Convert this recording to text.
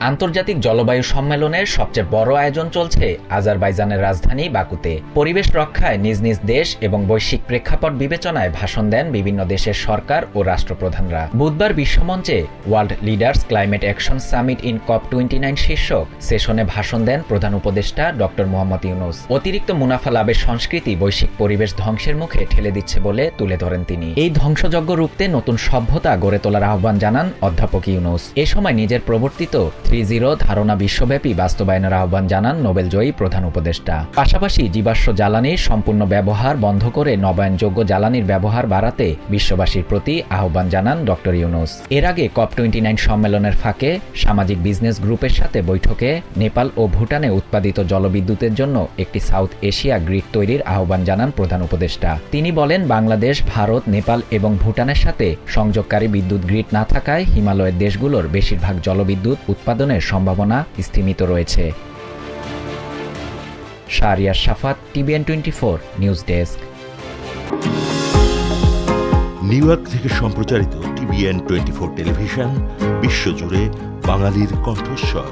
আন্তর্জাতিক জলবায়ু সম্মেলনের সবচেয়ে বড় আয়োজন চলছে আজারবাইজানের রাজধানী বাকুতে। পরিবেশ রক্ষায় নিজ নিজ দেশ এবং বৈশ্বিক প্রেক্ষাপট বিবেচনায় ভাষণ দেন বিভিন্ন দেশের সরকার ও রাষ্ট্রপ্রধানরা। বুধবার বিশ্বমঞ্চে world leaders climate action summit in COP twenty nine শীর্ষক সেশনে ভাষণ দেন প্রধান উপদেষ্টা ডক্টর মোহাম্মদ ইউনুস। অতিরিক্ত মুনাফা লাভের সংস্কৃতি বৈশ্বিক পরিবেশ ধ্বংসের মুখে ঠেলে দিচ্ছে বলে তুলে ধরেন তিনি। এই ধ্বংসযজ্ঞ রুখতে নতুন সভ্যতা গড়ে তোলার আহ্বান জানান অধ্যাপক ইউনুস। এ সময় নিজের প্রবর্তিত থ্রি জিরো ধারণা বিশ্বব্যাপী বাস্তবায়নের আহ্বান জানান নোবেলজয়ী প্রধান উপদেষ্টা। পাশাপাশি জীবাশ্ম জ্বালানির সম্পূর্ণ ব্যবহার বন্ধ করে নবায়নযোগ্য জ্বালানির ব্যবহার বাড়াতে বিশ্ববাসীর প্রতি আহ্বান জানান ডক্টর ইউনুস। এর আগে কপ টোয়েন্টি নাইন সম্মেলনের ফাঁকে সামাজিক বিজনেস গ্রুপের সাথে বৈঠকে নেপাল ও ভুটানে উৎপাদিত জলবিদ্যুতের জন্য একটি সাউথ এশিয়া গ্রিড তৈরির আহ্বান জানান প্রধান উপদেষ্টা। তিনি বলেন, বাংলাদেশ, ভারত, নেপাল এবং ভুটানের সাথে সংযোগকারী বিদ্যুৎ গ্রিড না থাকায় হিমালয়ের দেশগুলোর বেশিরভাগ জলবিদ্যুৎ উৎপাদনের সম্ভাবনা স্থিমিত রয়েছে। Shahriar Safat TVN twenty four, news desk. New York থেকে সম্প্রচারিত টিভিএন টোয়েন্টি ফোর টেলিভিশন, বিশ্বজুড়ে বাঙালির কণ্ঠস্বর।